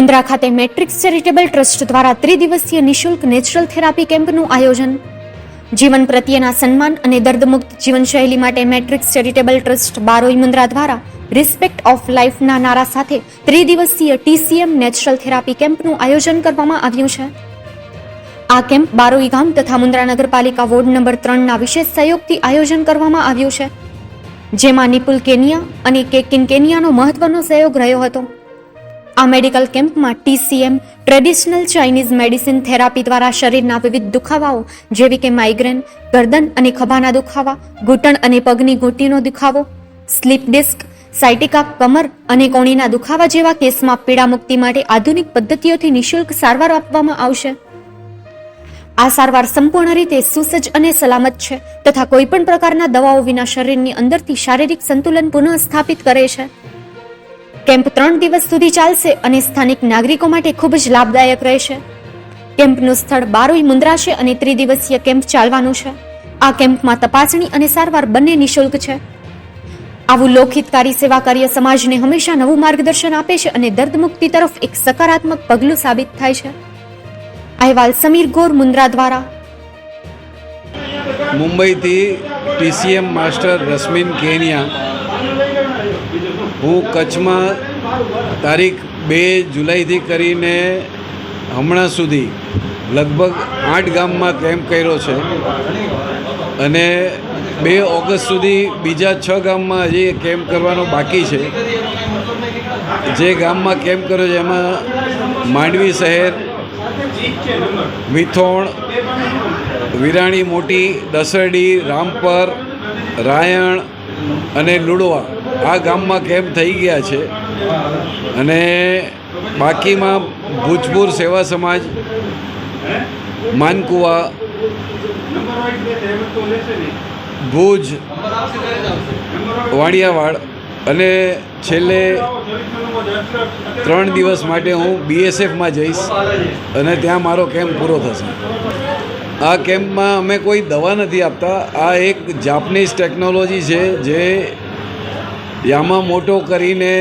મુન્દ્રા ખાતે matrix charitable trust દ્વારા ત્રિદિવસીય નિઃશુલ્ક નેચરલ થેરાપી કેમ્પનું આયોજન. જીવન પ્રત્યેના સન્માન અને દર્દમુક્ત જીવનશૈલી માટે matrix charitable trust Baroi Mundra દ્વારા રિસ્પેક્ટ ઓફ લાઈફના નારા સાથે ત્રિદિવસીય ટીસીએમ નેચરલ થેરાપી કેમ્પનું આયોજન કરવામાં આવ્યું છે. આ કેમ્પ બારોઈ ગામ તથા મુન્દ્રા નગરપાલિકા વોર્ડ નંબર ત્રણના વિશેષ સહયોગથી આયોજન કરવામાં આવ્યું છે. જેમાં નિપુલ કેનિયા અને કેકિન કેનિયાનો મહત્વનો સહયોગ રહ્યો હતો. આ મેડિકલ કેમ્પમાં TCM, traditional Chinese medicine therapy દ્વારા શરીરના વિવિધ દુખાવાઓ જેવી કે માઇગ્રેન, ગરદન અને ખભાના દુખાવા, ઘૂંટણ અને પગની ઘૂંટીનો દુખાવો, સ્લીપ ડિસ્ક, સાયટિકા, કમર અને કોણીના દુખાવા જેવા કેસમાં પીડા મુક્તિ માટે આધુનિક પદ્ધતિઓથી નિઃશુલ્ક સારવાર આપવામાં આવશે. આ સારવાર સંપૂર્ણ રીતે સુસજ્જ અને સલામત છે તથા કોઈપણ પ્રકારના દવાઓ વિના શરીરની અંદરથી શારીરિક સંતુલન પુનઃ સ્થાપિત કરે છે. કેમ્પ ત્રણ દિવસ સુધી ચાલશે અને સ્થાનિક નાગરિકો માટે ખૂબ જ લાભદાયક રહેશે. કેમ્પનું સ્થળ બારોઈ મુન્દ્રા છે અને ત્રિદિવસીય કેમ્પ ચાલવાનું છે. આ કેમ્પમાં તપાસણી અને સારવાર બંને નિઃશુલ્ક છે. આવું લોકહિતકારી સેવા કાર્ય સમાજને હંમેશા નવું માર્ગદર્શન આપે છે અને દર્દ મુક્તિ તરફ એક સકારાત્મક પગલું સાબિત થાય છે. અહેવાલ સમીર ગોર મુન્દ્રા દ્વારા. મુંબઈથી પીસીએમ માસ્ટર રશ્મિન કેનિયા હું કચ્છમાં તારીખ બે જુલાઈથી કરીને હમણાં સુધી લગભગ આઠ ગામમાં કેમ્પ કર્યો છે. અને બે ઓગસ્ટ સુધી બીજા છ ગામમાં હજી કેમ્પ કરવાનો બાકી છે. જે ગામમાં કેમ્પ કર્યો છે એમાં માંડવી શહેર, વિથોણ, વિરાણી મોટી, દસરડી, રામપર, રાયણ અને લુડવા, આ ગામમાં કેમ્પ થઈ ગયા છે? અને બાકીમાં ભૂજપુર સેવા સમાજ, માનકુવા, ભુજ, વાણિયાવાડ અને છેલ્લે ત્રણ દિવસ માટે હું બીએસએફમાં જઈશ અને ત્યાં મારો કેમ્પ પૂરો થશે. આ કેમ્પમાં અમે કોઈ દવા નથી આપતા. આ એક જાપનીઝ ટેકનોલોજી છે જે યામા મોટો કરીને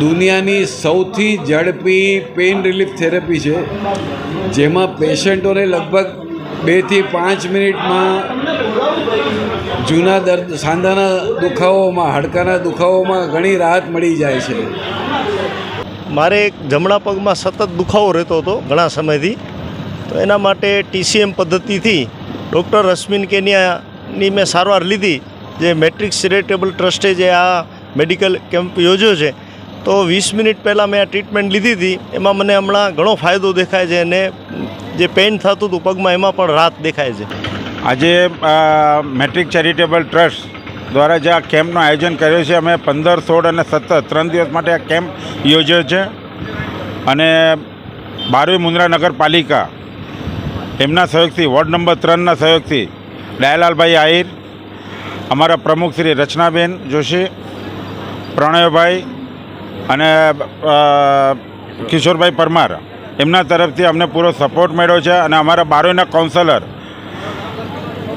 દુનિયાની સૌથી ઝડપી પેઇન રિલીફ થેરપી છે. જેમાં પેશન્ટોને લગભગ બેથી પાંચ મિનિટમાં જૂના દર્દ, સાંધાના દુખાવોમાં, હાડકાના દુખાવોમાં ઘણી રાહત મળી જાય છે. મારે એક જમણા પગમાં સતત દુખાવો રહેતો હતો ઘણા સમયથી. તો એના માટે ટીસીએમ પદ્ધતિથી ડૉક્ટર રશ્મિન કેનિયાની મેં સારવાર લીધી, જે મેટ્રિક્સ ચેરિટેબલ ટ્રસ્ટે જે આ મેડિકલ કેમ્પ યોજ્યો છે. તો વીસ મિનિટ પહેલાં મેં આ ટ્રીટમેન્ટ લીધી હતી. એમાં મને હમણાં ઘણો ફાયદો દેખાય છે અને જે પેઇન થતું હતું પગમાં, એમાં પણ રાહત દેખાય છે. આજે મેટ્રિક ચેરિટેબલ ટ્રસ્ટ દ્વારા જે આ કેમ્પનું આયોજન કર્યું છે, અમે પંદર, સોળ અને સત્તર, ત્રણ દિવસ માટે આ કેમ્પ યોજ્યો છે. અને બારવી મુન્દ્રા નગરપાલિકા એમના સહયોગથી, વોર્ડ નંબર ત્રણના સહયોગથી દયાલાલભાઈ આહિર, અમારા પ્રમુખ શ્રી રચનાબેન જોશી, પ્રણયભાઈ અને કિશોરભાઈ પરમાર, એમના તરફથી અમને પૂરો સપોર્ટ મળ્યો છે અને અમારા બારોઈના કાઉન્સલર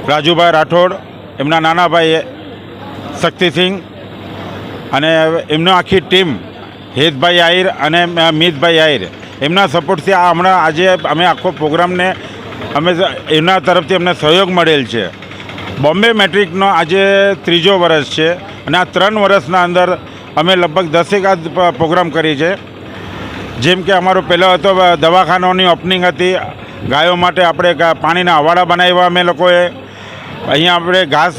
રાજુભાઈ રાઠોડ, એમના નાના ભાઈ શક્તિસિંહ અને એમનો આખી ટીમ હેતભાઈ આહિર અને મિતભાઈ આહિર, એમના સપોર્ટથી આ હમણાં આજે અમે આખો પ્રોગ્રામને અમે એમના તરફથી અમને સહયોગ મળેલ છે. બોમ્બે મેટ્રિકનો આજે ત્રીજો વર્ષ છે અને આ ત્રણ વર્ષના અંદર અમે લગભગ દસેક આ પ્રોગ્રામ કરી છે જેમ કે અમારો પહેલો હતો દવાખાનાઓની ઓપનિંગ હતી. ગાયો માટે આપણે પાણીના હવાડા બનાવ્યા અમે લોકોએ. અહીંયા આપણે ઘાસ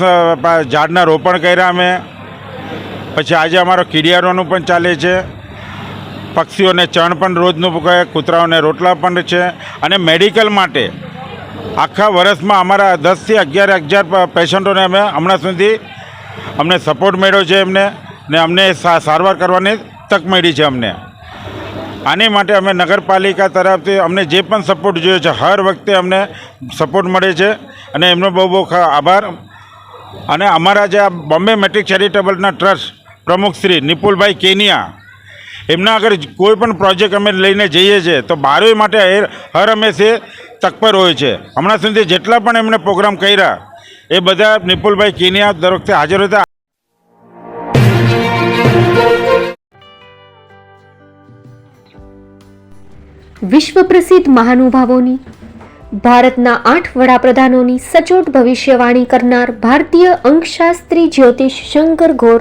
ઝાડના રોપણ કર્યા અમે. પછી આજે અમારો કીડિયારોનું પણ ચાલે છે. પક્ષીઓને ચણ પણ રોજનું કૂતરાઓને રોટલા પણ છે. અને મેડિકલ માટે આખા વર્ષમાં અમારા દસથી અગિયાર હજાર પેશન્ટોને અમે હમણાં સુધી અમને સપોર્ટ મળ્યો છે એમને ને અમને સારવાર કરવાની તક મળી છે અમને. આની માટે અમે નગરપાલિકા તરફથી અમને જે પણ સપોર્ટ જોયો છે, હર વખતે અમને સપોર્ટ મળે છે અને એમનો બહુ બહુ આભાર. અને અમારા જે આ બોમ્બે મેટ્રિક ચેરિટેબલના ટ્રસ્ટ પ્રમુખ શ્રી નિપુલભાઈ કેનિયા, એમના આગળ કોઈ પણ પ્રોજેક્ટ અમે લઈને જઈએ છીએ તો બારોઈ માટે હર હંમેશે તત્પર હોય છે. હમણાં સુધી જેટલા પણ એમણે પ્રોગ્રામ કર્યા, એ બધા નિપુલભાઈ કેનિયા દર વખતે હાજર હતા. વિશ્વ પ્રસિદ્ધ મહાનુભાવોની, ભારતના આઠ વડાપ્રધાનોની સચોટ ભવિષ્યવાણી કરનાર ભારતીય અંકશાસ્ત્રી જ્યોતિષ શંકર ઘોર